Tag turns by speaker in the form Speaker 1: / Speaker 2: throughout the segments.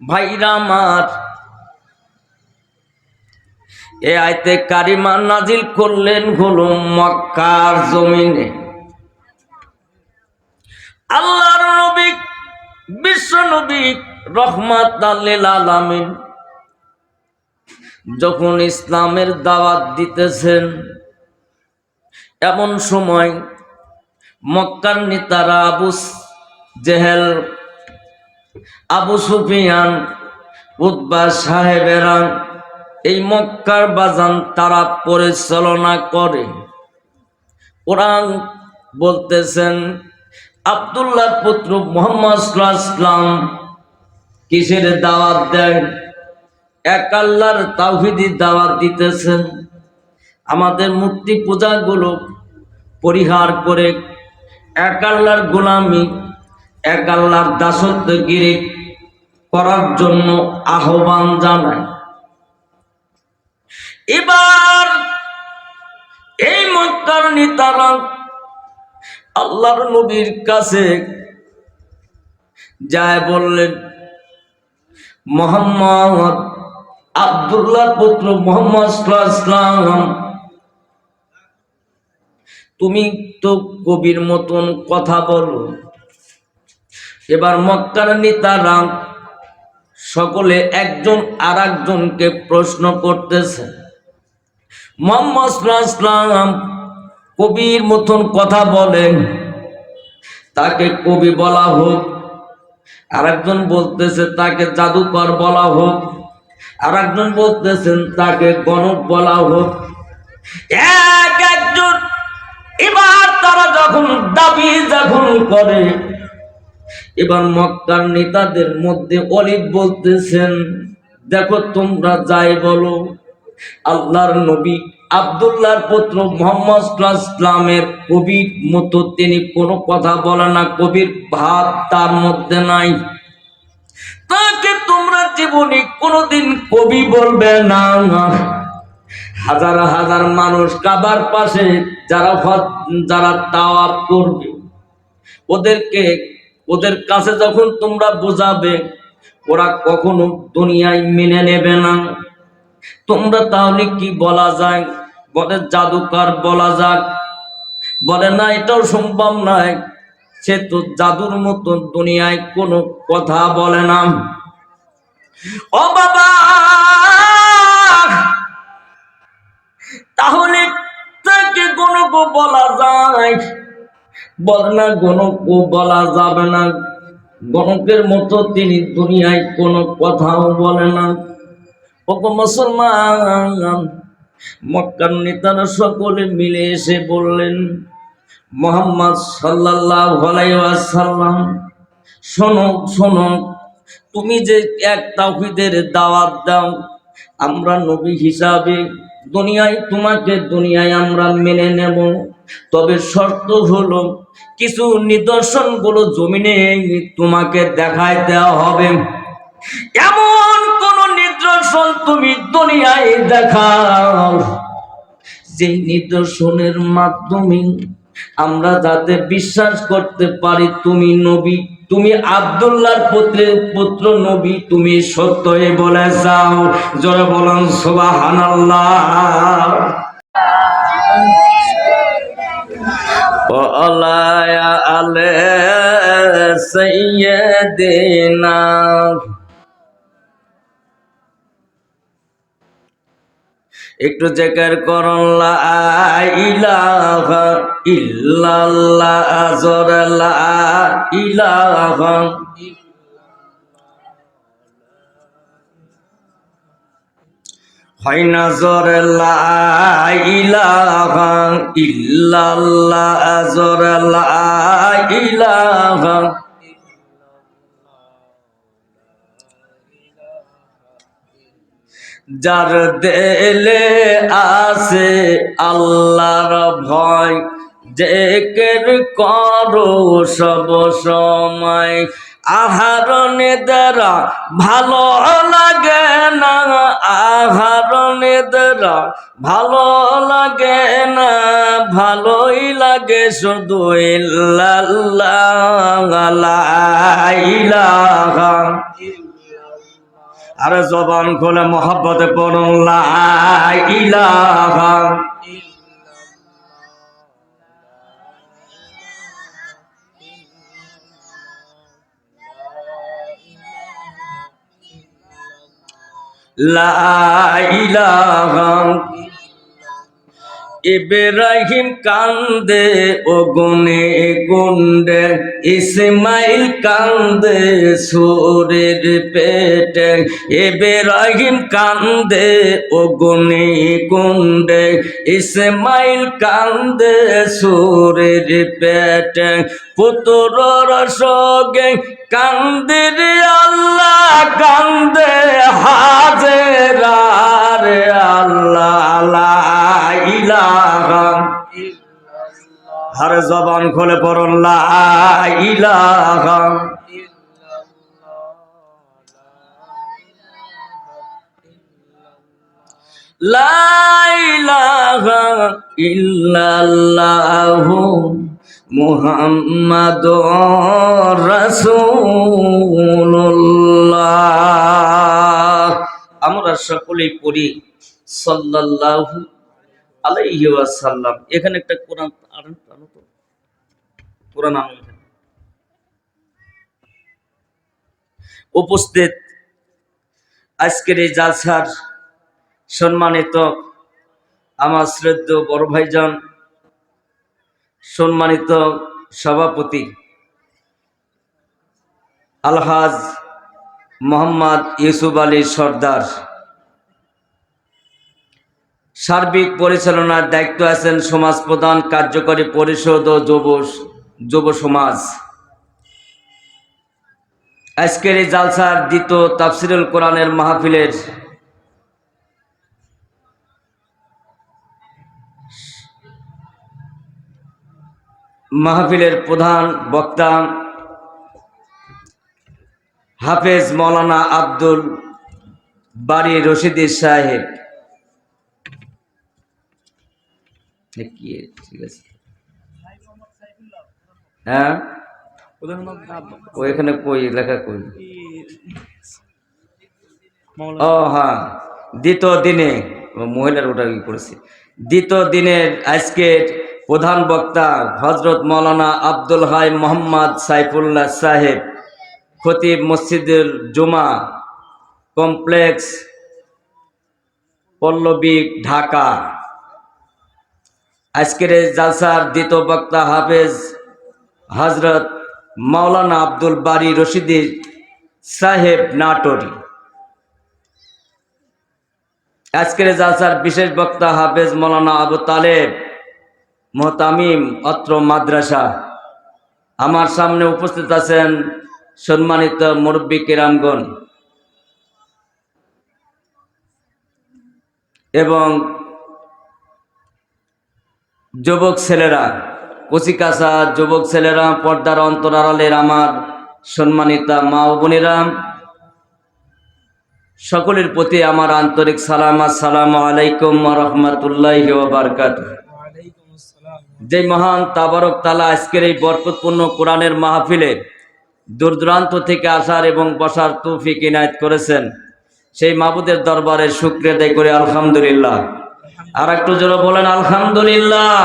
Speaker 1: ভাইরা আমার এ আয়তে কারিমা নাজিল করলেন হলো মক্কার জমিনে। আল্লাহর নবী, বিশ্ব নবী রহমাত আলামিন যখন ইসলামের দাওয়াত দিতেছেন, এমন সময় মক্কার নেতারা আবু জেহেল আবু সুফিয়ান উদ্বা সাহেবেরা এই মক্কার বাজান তারা পরিচালনা করে। ওরা বলতেছেন আবদুল্লাহ পুত্র মোহাম্মদ ইসলাম কিসের দাওয়াত দেন? এক আল্লাহর তাওহিদি দাওয়াত দিতেছেন। আমাদের মূর্তি পূজাগুলো পরিহার করে এক আল্লাহর গোলামি এক আল্লাহর দাসত্বগিরি করার জন্য আহ্বান জানায়। এবার এই মক্কার নেতারা আল্লাহর নবীর কাছে যায় বললেন, মোহাম্মদ আব্দুল্লাহ পুত্র মোহাম্মদ ইসলাম তুমি তো কবির মতন কথা বলো। এবার মক্কার নেতারা সকলে একজন আর একজনকে প্রশ্ন করতেছে। মোহাম্মদ কবির মতন কথা বলেন। তাকে কবি বলা হোক আর একজন বলতেছে তাকে জাদুকর বলা হোক আর একজন বলতেছেন তাকে গণক বলা হোক। এক একজন, এবার তারা যখন দাবি যখন করে এবার মক্কার নেতাদের মধ্যে অলিভ বলতেছেন, দেখো তোমরা যাই বলো, আল্লাহর নবী আবদুল্লাহর পুত্র মোহাম্মদ ইসলামের কবির মতো তিনি কোনো কথা বলে না, কবির ভাব তার মধ্যে নাই। তাকে তোমরা জীবনে কোনোদিন কবি বলবে না। হাজার হাজার মানুষ কাবার পাশে যারা যারা তাওয়াব করবে, ওদেরকে ওদের কাছে যখন তোমরা বোঝাবে, ওরা কখনো দুনিয়ায় মেনে নেবে না। তোমরা তাহলে কি বলা যায়? বলে, জাদুকার বলা যাক। বলে, না, এটাও সম্ভব নয়। সে তো জাদুর মতো দুনিয়ায় কোনো কথা বলে না। ও বাবা! তাহলে তাকে কোনো বলা যায় বলে না গণক বলা যাবে না। গণকের মতো তিনি দুনিয়ায় কোনো কথাও বলে না। মুসলমান, মক্কার নেতারা সকলে মিলে এসে বললেন, মোহাম্মদ সাল্লাল্লাহু আলাইহি ওয়াসাল্লাম, শোনো শোনো, তুমি যে এক তাওহীদের দাওয়াত দাও, আমরা নবী হিসাবে দুনিয়ায়, তোমাকে দুনিয়ায় আমরা মেনে নেব। তবে শর্ত হলো, কিছু নিদর্শনগুলো জমিনে তোমাকে দেখায় দেওয়া হবে। এমন কোন নিদর্শন তুমি দুনিয়ায় দেখাও যে নিদর্শনের মাধ্যমে আমরা যাতে বিশ্বাস করতে পারি তুমি নবী, তুমি আব্দুল্লাহর পুত্রের পুত্র নবী, তুমি সত্যই বলে যাও। জোরে বলুন, সুবহানাল্লাহ। ওলায়া আলে সাইয়্যিদিনা একটু জেকার করন লা ইলাহা ইল্লাল্লাহ জোরে লা ইলাহা হয় না জোরে লা ইলাহা ইল্লাল্লাহ, জোরে লা ইলাহা। যার দেলে আছে আল্লাহর ভয়, জেকের করো সব সময়। আহারণে দ্বারা ভালো লাগে না, আহারণে দ্বারা ভালো লাগে না, ভালোই লাগে শুধু আর জবান খোলে মোহাব্বতে পড়ুন, লা ইব্রাহিম কান্দে ও গুনে গুন্ডে ইসমাইল কান্দে, সুরের পেটে। ইব্রাহিম কান্দে ও গুনে গুন্ডে ইসমাইল কান্দে, সুরের পেটে। পুত্রর সঙ্গে কান্দে রে আল্লাহ, কান্দে হাজেরা রে আল্লাহ ইলাহা হর জবান খোলে পড়ুন, লা ইলাহা লা ইলাহা ইল্লাল্লাহু। মুহাম্মাদুর রাসূলুল্লাহ। আমরা সকলেই পড়ি সাল্লাল্লাহু আলাইহি ওয়াসাল্লাম। এখানে একটা কোরআন আনেন আনো তো। কোরআন আনো উপস্থিত আজকের এই জালসার সম্মানিত আমার শ্রদ্ধ বড় ভাইজান সম্মানিত সভাপতি আলহাজ মোহাম্মদ ইউসুফ আলী সর্দার। সার্বিক পরিচালনার দায়িত্ব আছেন সমাজ প্রধান কার্যকরী পরিষদ ও যুব যুব সমাজ। আজকের এই জালসার দ্বিতীয় তাফসিরুল কোরআনের মাহফিলের মাহফিলের প্রধান বক্তা হাফেজ মৌলানা আব্দুল বাড়ি রশিদি সাহেব? ঠিক আছে। হ্যাঁ? ও এখানে কই লেখা কই? ও হ্যাঁ। দ্বিতীয় দিনে মহিলার ওটা করেছে। দ্বিতীয় দিনের আজকের প্রধান বক্তা হজরত মৌলানা আব্দুল হাই মোহাম্মদ সাইফুল্লাহ সাহেব, খতিব মসজিদুল জুমা কমপ্লেক্স, পল্লবী, ঢাকা। আজকের জালসার দ্বিতীয় বক্তা হাফেজ হজরত মাওলানা আব্দুল বারি রশিদি সাহেব নাটোরি। আজকের জালসার বিশেষ বক্তা হাফেজ মৌলানা আবু তালেব। মোহতামিম, অত্র মাদ্রাসা। আমার সামনে উপস্থিত আছেন সম্মানিত মুরব্বী কিরামগণ এবং যুবক ছেলেরা কচিকাচা যুবক ছেলেরা, পর্দার অন্তরালের আমার সম্মানিতা মা ও বোনেরা, সকলের প্রতি আমার আন্তরিক সালাম আসসালামু আলাইকুম রহমতুল্লাহ বারকাত যে মহান তাবারক তালা আজকের এই বরকতপূর্ণ কোরআনের মাহফিলে দূর দূরান্ত থেকে আসার এবং বসার তৌফিক ইনায়ত করেছেন। সেই মাবুদের দরবারে শুক্রিয়া দেয় করে আলহামদুলিল্লাহ। আর একটু জোরে বলেন আলহামদুলিল্লাহ।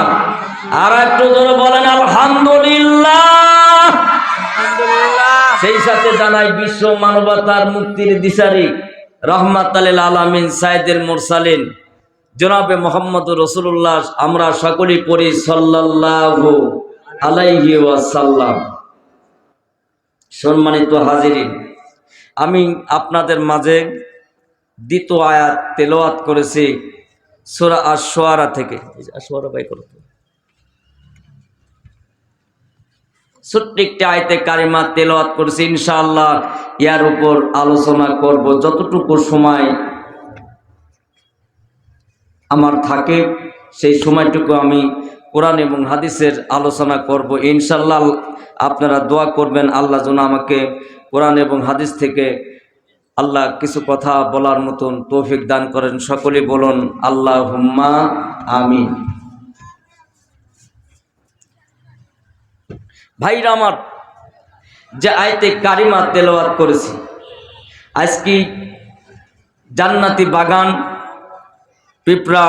Speaker 1: আর একটু জোরে বলেন আলহামদুলিল্লাহ। সেই সাথে জানাই বিশ্ব মানবতার মুক্তির দিশারি রহমাত আলামিন সাইদুল মুরসালিন। জনাবে মোহাম্মদ রসুল্লাহ, আমরা সকলেই পড়ি সাল্লাল্লাহু আলাইহি ওয়াসাল্লাম। সম্মানিত হাজিরিন, আমি আপনাদের মাঝে দ্বিতীয় আয়াত তেলাওয়াত করেছি সোরা আশ-শুআরা থেকে। এই বাই করো তো। ছোট্ট আয়তে কারিমা তেলাওয়াত করেছি, ইনশাআল্লাহ। ইয়ার উপর আলোচনা করব, যতটুকু সময় আমার থাকে, সেই সময়টুকু আমি কোরআন এবং হাদিসের আলোচনা করব। ইনশাল্লাহ আপনারা দোয়া করবেন, আল্লাহ যেন আমাকে কোরআন এবং হাদিস থেকে আল্লাহ কিছু কথা বলার মতন তৌফিক দান করেন। সকলে বলুন আল্লাহ হুম্মা আমি ভাইরা আমার, যে আয়তে কারিমা তেলাওয়াত করেছি, আজকে জান্নাতি বাগান পিঁপড়া,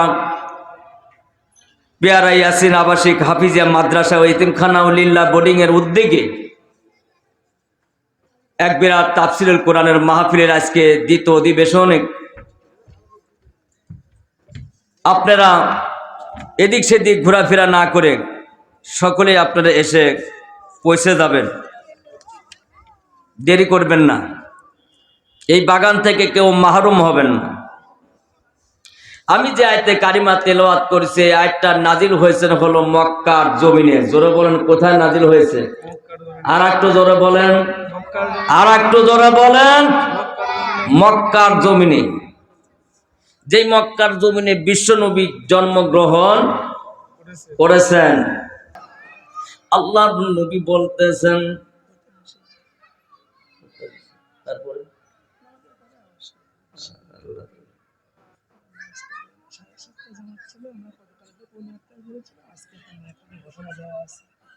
Speaker 1: পেয়ারা ইয়াসিন, আবাসিক, হাফিজিয়া, মাদ্রাসা ও ইতিমখানা ও লিল্লা বোর্ডিং এর উদ্যোগে এক বিরাট তাফসিরুল কোরআনের মাহফিলের আজকে দ্বিতীয় অধিবেশনে আপনারা এদিক সেদিক ঘোরাফেরা না করে সকলে আপনারা এসে পৌঁছে যাবেন। দেরি করবেন না। এই বাগান থেকে কেউ মাহরুম হবেন না। আমি যে আয়তে কারিমা তেলাওয়াত করেছি আয়টা নাজিল হয়েছে হলো মক্কার জমিনে? জোরে বলেন, কোথায় নাজিল হয়েছে? আর একটু জোরে বলেন। আর একটু জোরে বলেন। মক্কার জমিনে। যেই মক্কার জমিনে বিশ্বনবী জন্মগ্রহণ করেছেন, আল্লাহ নবী বলতেছেন, তারপরে?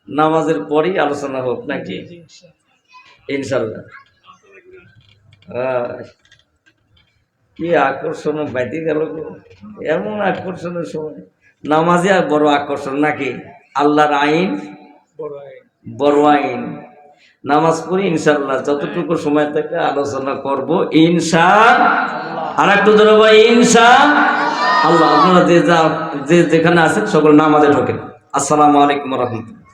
Speaker 1: নামাজের পরই আলোচনা হোক নাকি? ইনশাল্লাহ কি আকর্ষণ বাইতে গেল। এমন আকর্ষণের সময়। নামাজে আর বড় আকর্ষণ নাকি? আল্লাহর আইন? বড় আইন। নামাজ পড়ি ইনশাল্লাহ যতটুকু সময় থেকে আলোচনা করব ইনশা আর একটু ধরে ইনশা আল্লাহ আপনারা যে যা যে যেখানে আছেন সকল নামাজে ঢোকেন। আসসালামু আলাইকুম রহমতুল্লাহ।